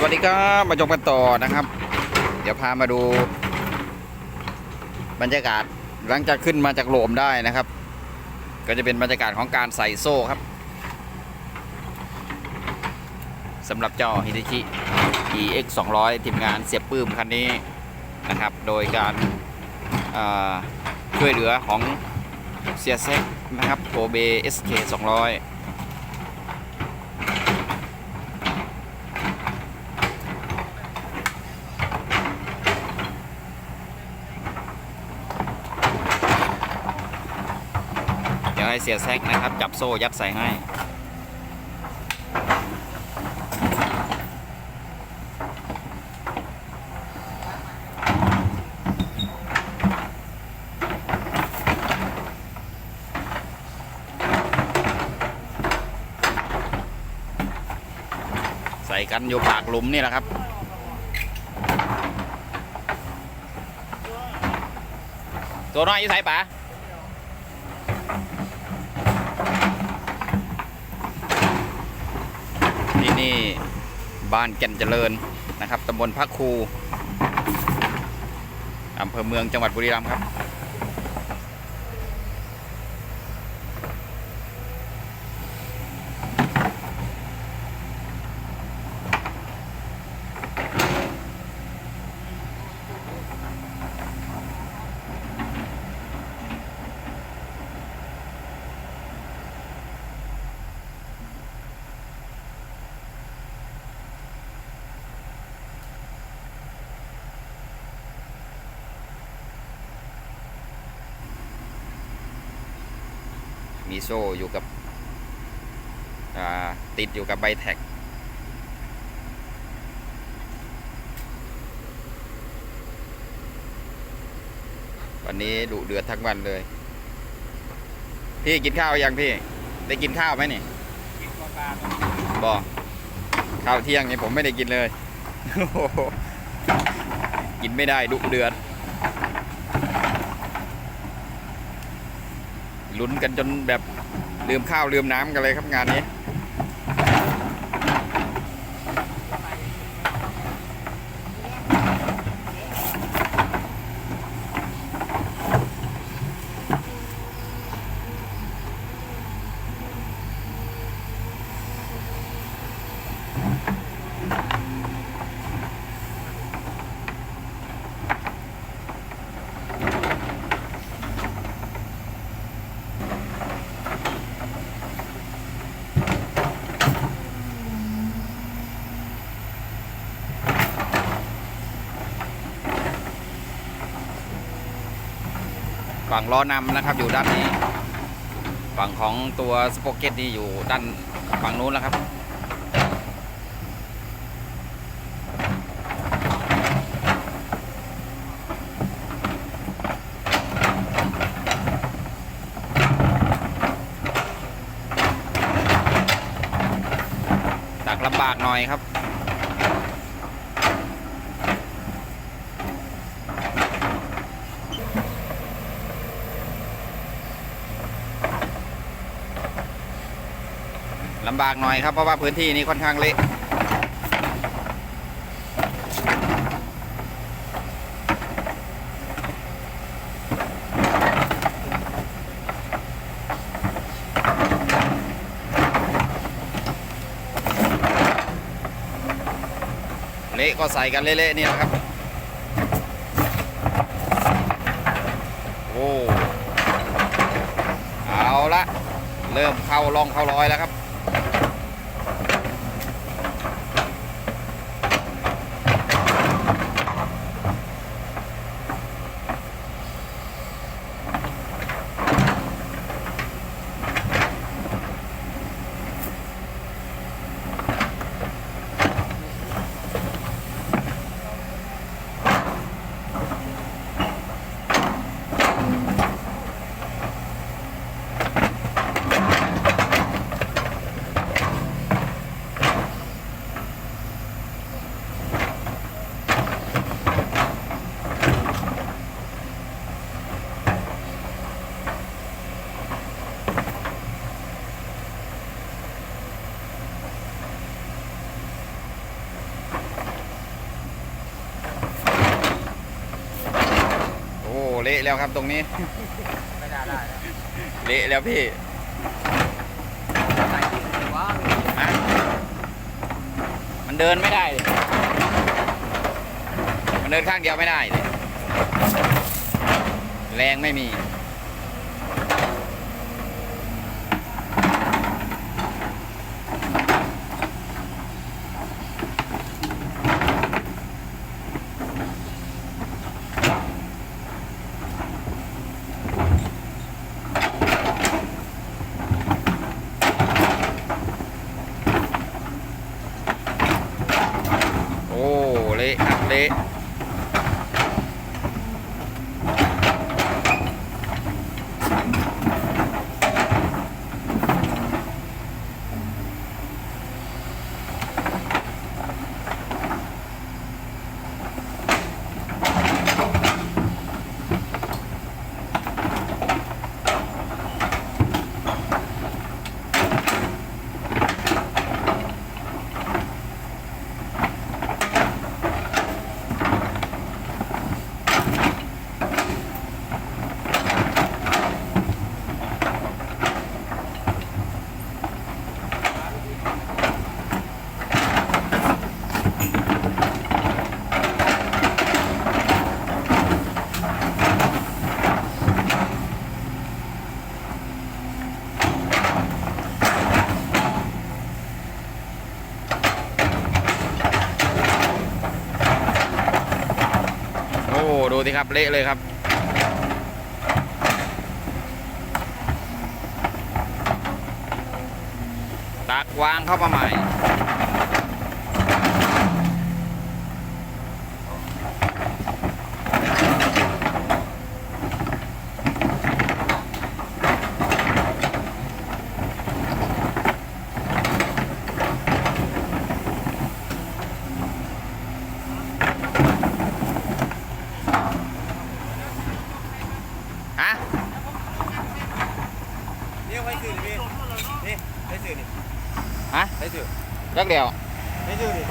สวัสดีครับมาชมกันต่อนะครับ เดี๋ยวพามาดู บรรยากาศหลังจากขึ้นมาจากโหลมได้นะครับ ก็จะเป็นบรรยากาศของการใส่โซ่ครับสำหรับเจ้าฮิต a ชิ EX 200ทีมงานเสียบปื้มคันนี้นะครับ โดยการช่วยเหลือของเสียเซ็กนะครับโกเบ SK 200 เดี๋ยวให้เสียแซกนะครับ จับโซ่ยัดใส่ให้ ใส่กันอยู่ปากหลุมนี่แหละครับตัวน้อยอยู่ใส่ปะ ที่นี่ บ้านแก่นเจริญนะครับตำบลพระครูอำเภอเมืองจังหวัดบุรีรัมย์ครับ มีโซ่อยู่กับอ่าติดอยู่กับใบแท็ก วันนี้ดุเดือดทั้งวันเลย พี่กินข้าวยังพี่ ได้กินข้าวไหมนี่บอกข้าวเที่ยงนี่ผมไม่ได้กินเลย กินไม่ได้ดุเดือด ลุ้นกันจนแบบลืมข้าวลืมน้ำกันเลยครับงานนี้ ล้อนำนะครับ อยู่ด้านนี้ ฝั่งของตัวสปอเก็ตนี่อยู่ด้านฝั่งนู้นแล้วครับตักลำบากหน่อยครับำบากหน่อยครับเพราะว่าพื้นที่นี้ค่อนข้างเละเละก็ใส่กันเละๆนี่แหละครับ โอ้ เอาละ เริ่มเข้าร่องเข้ารอยแล้วครับ เละแล้วครับตรงนี้ ไม่ได้ได้แล้วเละแล้วพี่ใส่ที่ว้าวฮะมันเดินไม่ได้เลยมันเดินข้างเดียวไม่ได้เลยแรงไม่มี โอ้เละครับเละโอ้ดูสิครับ เละเลยครับ ตักวางเข้ามาใหม่ ฮะ นี่ไปสื่อดินี่ไปสื่อดิ ฮะ ไปสื่อ จักเดียว ไปสื่อดิ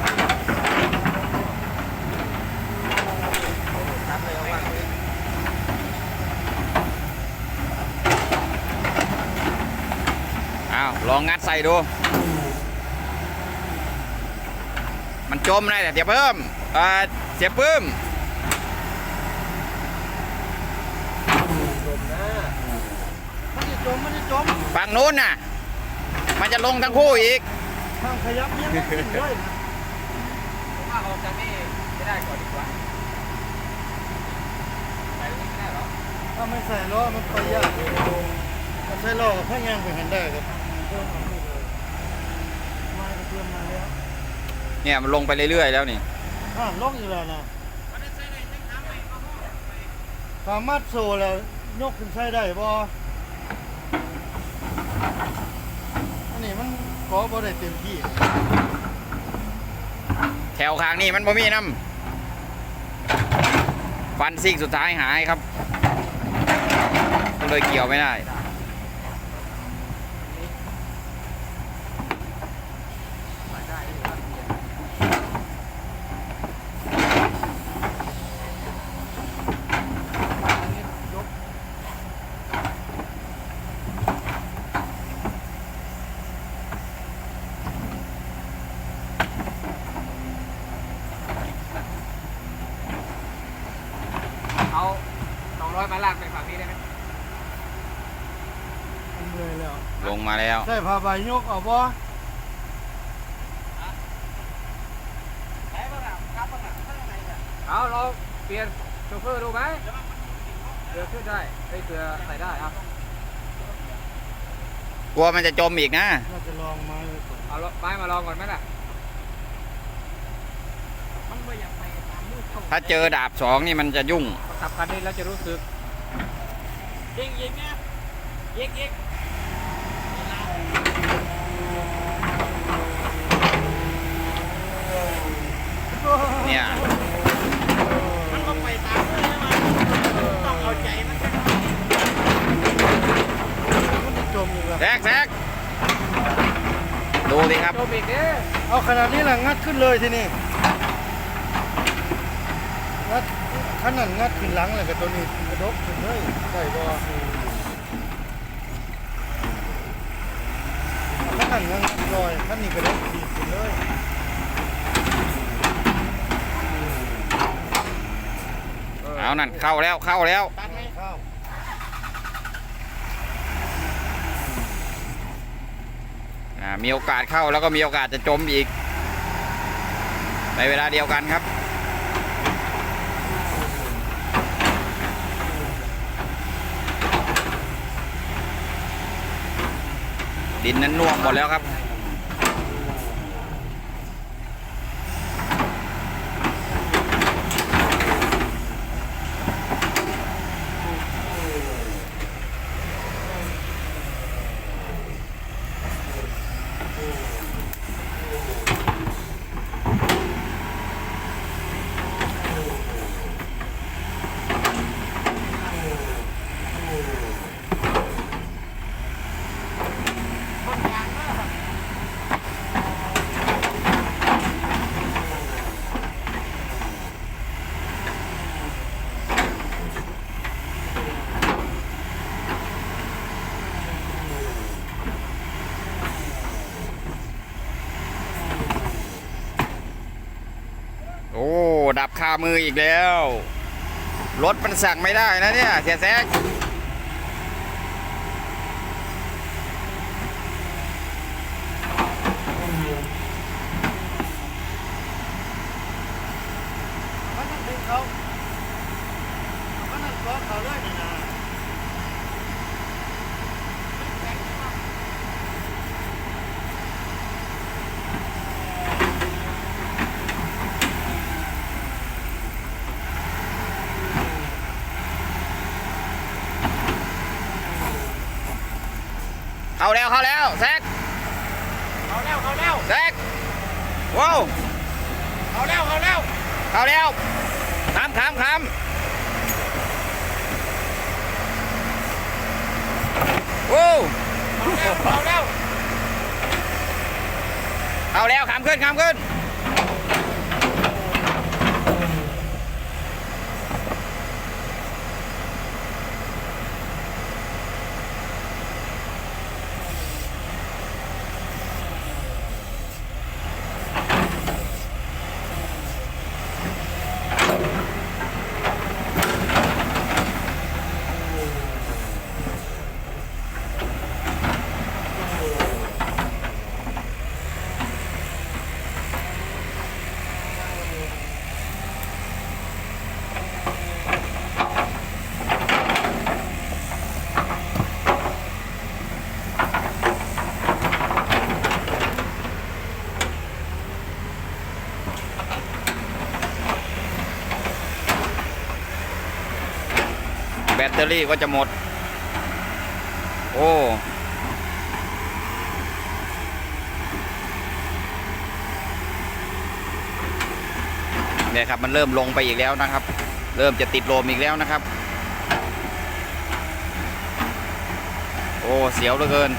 ทำเลยเอามา อ้าวลองงั ดใส่ดู มันจมนะแต่เดี๋ยวเพิ่มเอ่อเสียปื้มจมนะมันจะจมมันจะจมฝั่งนู้นน่ะ มันจะลงทั้งคู่อีกทางขยับยังไม่ขึ้นเลยถ้าออกจากนี่ไม่ได้ก่อนดีกว่าไปตรงนี้ไม่ได้หรอถ้าไม่ใส่ล้อมันไปยากเลยถ้าใส่ล้อก็แค่ย่างไปหันได้ครับ เพิ่มความรู้เลยมาก็เพิ่มมาแล้วเนี่ยมันลงไปเรื่อยๆแล้วนี่ห้ามล็อกอยู่แล้วนะสามารถโซ่แล้วยกขึ้นใช้ได้บ่อันนี้มันขอบ่ได้เต็มที่ แถวข้างนี้มันบ่มีน้ำฟันซิ่งสุดท้ายหายครับก็เลยเกี่ยวไม่ได้ เอาสองร้อยมาลากไปฝั่งนี้ได้ไหม มันเลยแล้ว ลง มาแล้วใส่ผ้าใบยกเอาบ่เอาเราเปลี่ยนโชเฟอร์ดูไหมเรือขึ้นได้ไอ้ยเรือใส่ได้ครับกลัวมันจะจมอีกนะ น่าจะลองไม้ไว้ก่อนเอาไม้มาลองก่อนไหมล่ะ มันไม่อยากไปตามมืดเข้าถ้าเจอดาบสองนี่มันจะยุ่ง ขับคันนี้แล้วจะรู้สึก ยิงยิงเนี่ยยิงยิง เนี่ยมันต้องไปตามมืดใช่ไหมต้องเอาใจมันมันจะจมอีกแล้วแซกแซกดูสิครับโจมอีกเนี่ยเอาขนาดนี้แหละงัดขึ้นเลยทีนี้งัดขั้นนั้นงัดขึ้นหลังเลยกับตัวนี้กระดกขึ้นเลยได้บ่ขั้นนั้นงัดลอยขั้นนี้กระดกดีดขึ้นเลย เอานั่นเข้าแล้วเข้าแล้ว ตัดไหมเข้าอ่ามีโอกาสเข้าแล้วก็มีโอกาสจะจมอีก ในเวลาเดียวกันครับ ดินนั้นน่วมหมดแล้วครับ โอ้ ดับ คามืออีกแล้ว รถมันสั่งไม่ได้นะเนี่ยเสียแซกขั้นนั้นดึงเขาขั้นนั้นก็เขาเลยนะนะเขา แล้วเข้าแล้วแซกเอาแล้วเอาแล้วแซกว้าวเอาแล้วเอาแล้วเข้าแล้วคำคำคำว้าวเอาแล้วเข้าแล้วคำขึ้นคำขึ้น ตเตอรี่ก็จะหมด โอ้เนี่ยครับมันเริ่มลงไปอีกแล้วนะครับ เริ่มจะติดลมอีกแล้วนะครับ โอ้ เสียวเหลือเกิน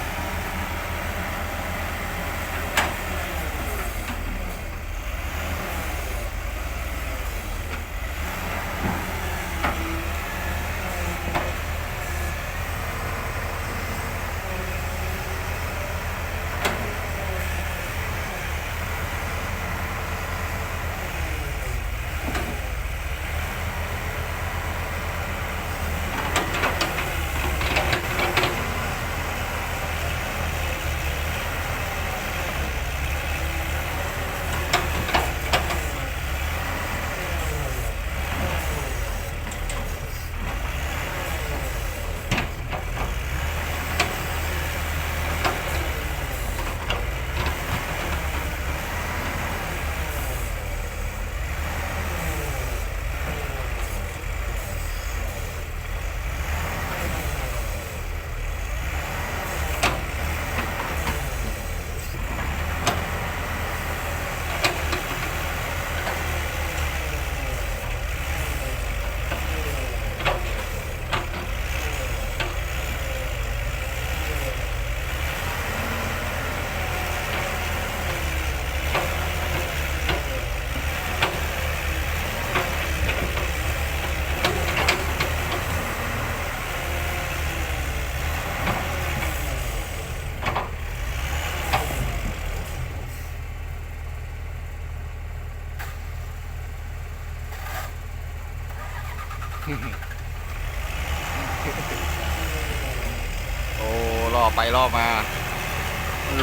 ล่อไปล่อมา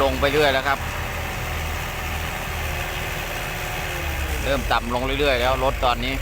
ลงไปเรื่อยแล้วครับ เริ่มต่ำลงเรื่อยๆแล้วรถตอนนี้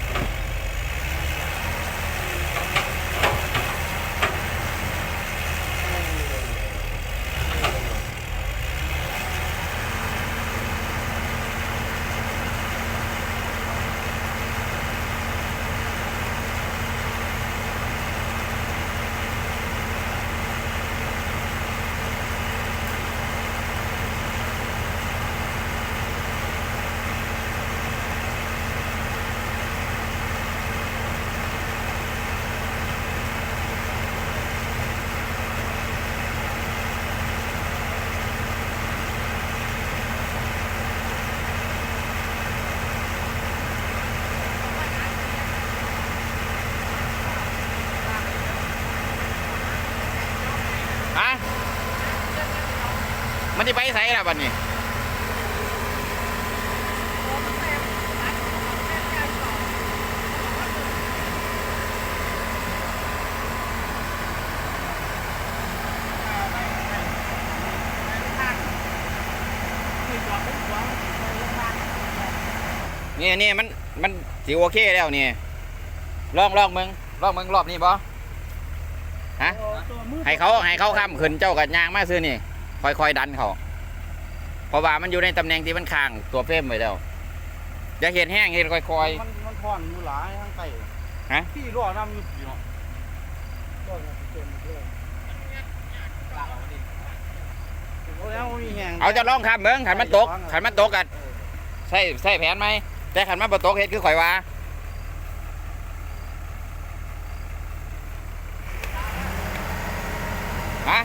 ฮะ มันจะไปไสล่ะบัดนี้นี่นี่มันมันสิโอเคแล้วนี่ลองลองมึงลองมึงรอบนี้บ่ฮะให้เขาให้เขาข้ามขึ้นเจ้ากับยางมาซื้อนี่ค่อยๆดันเขาเพ ราะว่ามันอยู่ในตำแหน่งที่มันค้างตัวเฟรมไว้แล้วอย่าเห็นแห้งเห็นค่อย มันมันพอนอยู่หลายทั้งไก่ฮะ พี่รั่วน้ำอยู่กี่เนาะรั่วน้ำเต็มเลยโอ้ยยังบ่มีแหงๆเอาจะลองข้ามเมืองขันมันตกขันมันตกกันใช่ใช่แผนไหมแต่ขันมันบ่ตกเฮ็ดคือข่อยว่าฮะ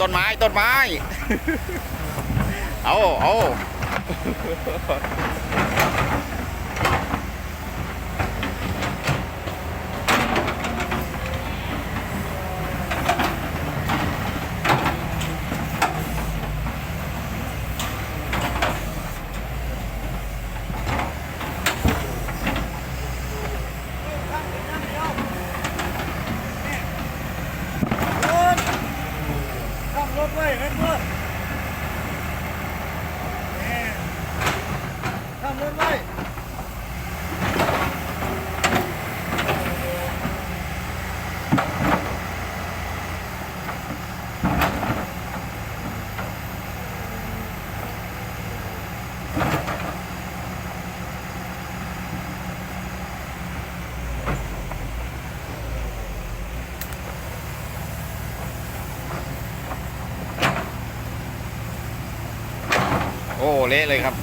ต้นไม้ต้นไม้ เอาเอา อ้เละเลยครับ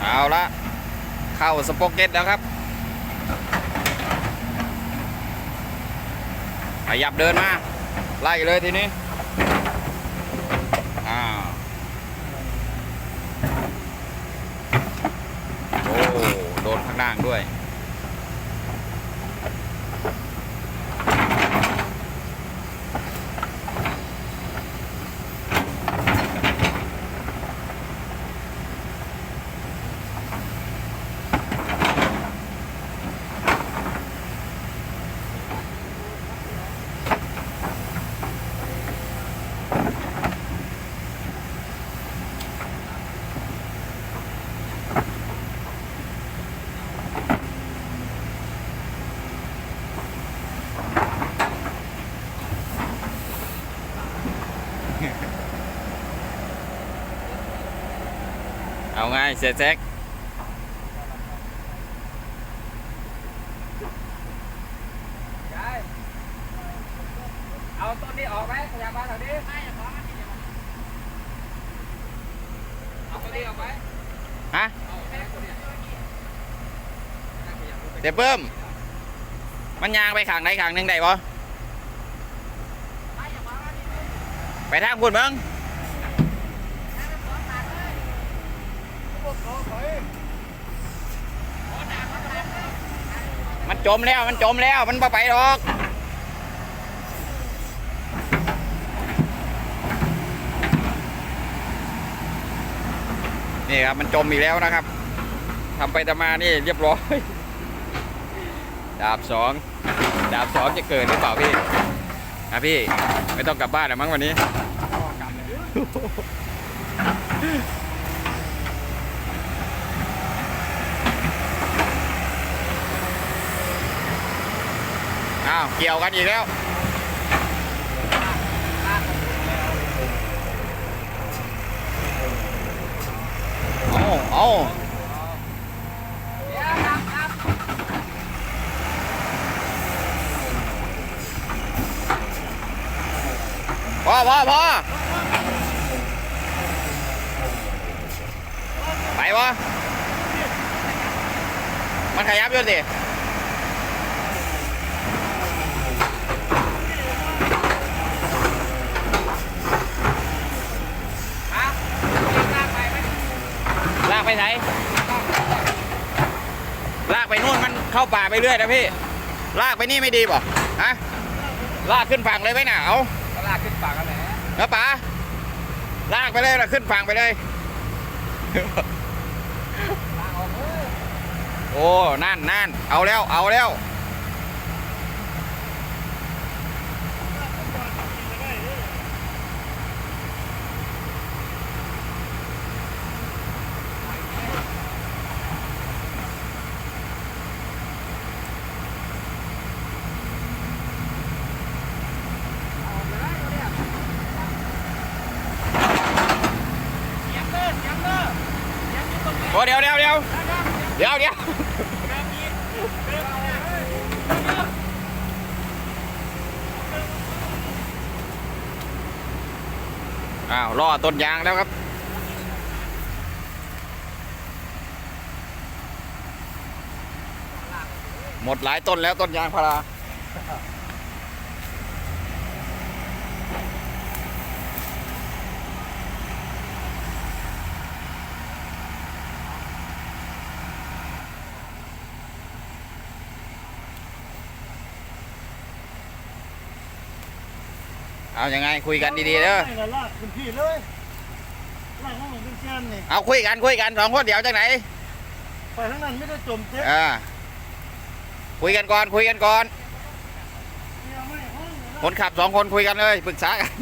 เอาละ เข้าสป็อกเก็ตแล้วครับ ขยับเดินมา ไล่เลยทีนี้อ้าวโอ้ โดนข้างล่างด้วย โไงเสียแจ็คยายเอาต้นนี้ออกไหมขยับมาแถวนี้เอาต้นนี้ออกไหมฮะเอาแค่ต้นเนี้ยเดี๋ยวเพิ่ม มันยางไปขางไหนขางหนึ่งได้ปะไปทางคุณเบิ้ง มันจมแล้วมันจมแล้วมันบ่ไปหรอกนี่ครับมันจมอีกแล้วนะครับทำไปทำมานี่เรียบร้อย ดาบสองดาบสองจะเกิดหรือเปล่าพี่อะพี่ ไม่ต้องกลับบ้านแล้วมั้งวันนี้ อ้าว เกี่ยวกันอีกแล้ว เอาเอาพอพอพอไปวะมันขยับอยู่สิ ครับลากไปไหม ลาก ไปไหน ลากไปนู่นมันเข้าป่าไปเรื่อยนะพี่ ลากไปนี่ไม่ดีป่ะฮะลากขึ้นฝั่งเลยไหมน่ะเอาก็ลากขึ้นปากกันแหละแล้วป๋าลากไปเลยนะขึ้นฝั่งไปเลยลากออกเออโอ้นั่นนั่นเอาแล้ว เอาแล้ว ยังเลิกยังเลิกยัง โอ้เดี๋ยวเดี๋ยวเดี๋ยวเดี๋ยวเดี๋ยวอ้าวล่อต้นยางแล้วครับหมดหลายต้นแล้วต้นยางพารา เอายังไงคุยกันดีๆเด้อไม่ละลากคุณพี่เลยลากน้องเป็นแกนนี่เอาคุยกันคุยกันสองคนเดี๋ยวจากไหนไปทั้งนั้นไม่ได้จมเจ็บอ่าคุยกันก่อนคุยกันก่อนเดียวไม่ห้องคนขับสองคนคุยกันเลยปรึกษากัน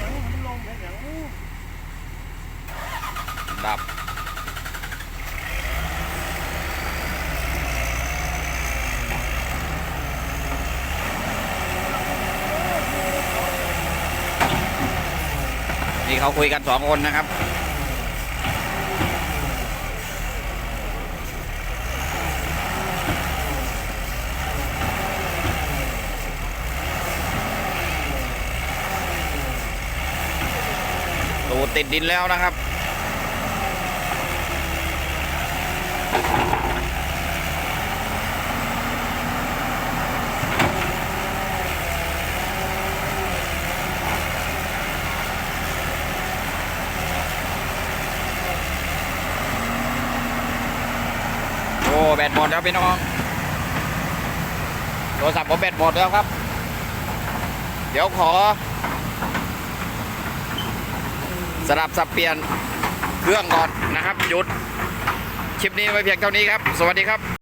มันลงแค่อย่างอู้ ดับ นี่ เขาคุยกันสองคนนะครับ ตูติดดินแล้วนะครับ โอ้แบตห มดแล้วพี่น้องโทรศัพท์ผมแบตหมดแล้วครับ เดี๋ยวขอ สลับสับเปลี่ยนเครื่องก่อนนะครับหยุดคลิปนี้ไว้เพียงเท่านี้ครับ สวัสดีครับ